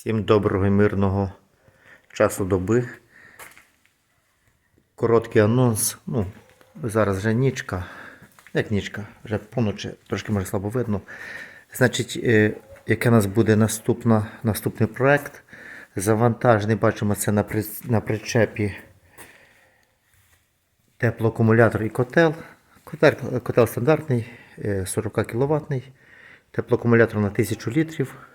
Всім доброго і мирного часу доби. Короткий анонс. Ну, зараз вже нічка. Як нічка, вже поночі, трошки може слабо видно. Значить, е, яке у нас буде наступна, наступний проект. Завантажений, бачимо це на, при, на причепі теплоакумулятор і котел. Котел, котел стандартний, е, 40 кВт. Теплоакумулятор на 1000 літрів.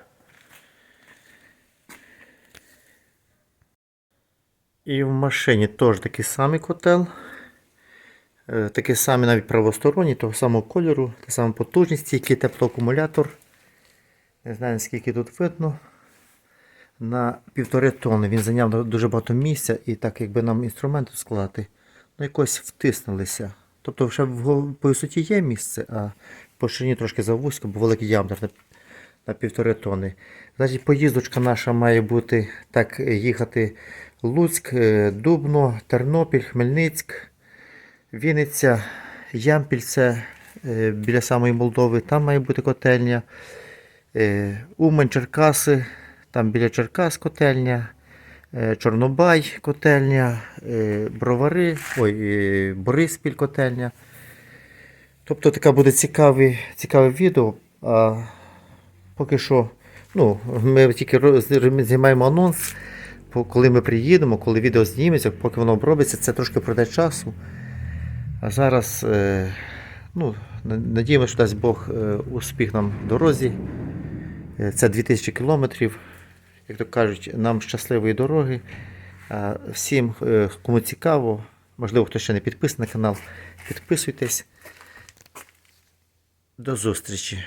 І в машині теж такий самий котел. Е, Такий самий навіть правосторонній, того самого кольору, та сама потужність, тільки теплоакумулятор. Не знаю, наскільки тут видно. На півтори тонни. Він зайняв дуже багато місця і так, якби нам інструменти складати, ну якось втиснулися. Тобто вже по висоті є місце, а по ширині трошки завузько, бо великий діаметр на, на півтори тонни. Значить, поїздочка наша має бути так е, їхати Луцьк, е, Дубно, Тернопіль, Хмельницьк, Вінниця, Ямпіль, це е, біля самої Молдови, там має бути котельня. Е, Умань, Черкаси, там біля Черкас котельня, Чорнобай котельня, Бровари, ой, Бориспіль котельня. Тобто таке буде цікаве, цікаве відео. А поки що, ну, ми тільки знімаємо анонс, коли ми приїдемо, коли відео зніметься, поки воно обробиться, це трошки пройде часу. А зараз, е, ну, надіємося, що дасть Бог е, успіх нам в дорозі. Е, Це 2000 кілометрів. Як то кажуть, нам щасливої дороги. Всім, кому цікаво, можливо, хто ще не підписаний на канал, підписуйтесь. До зустрічі!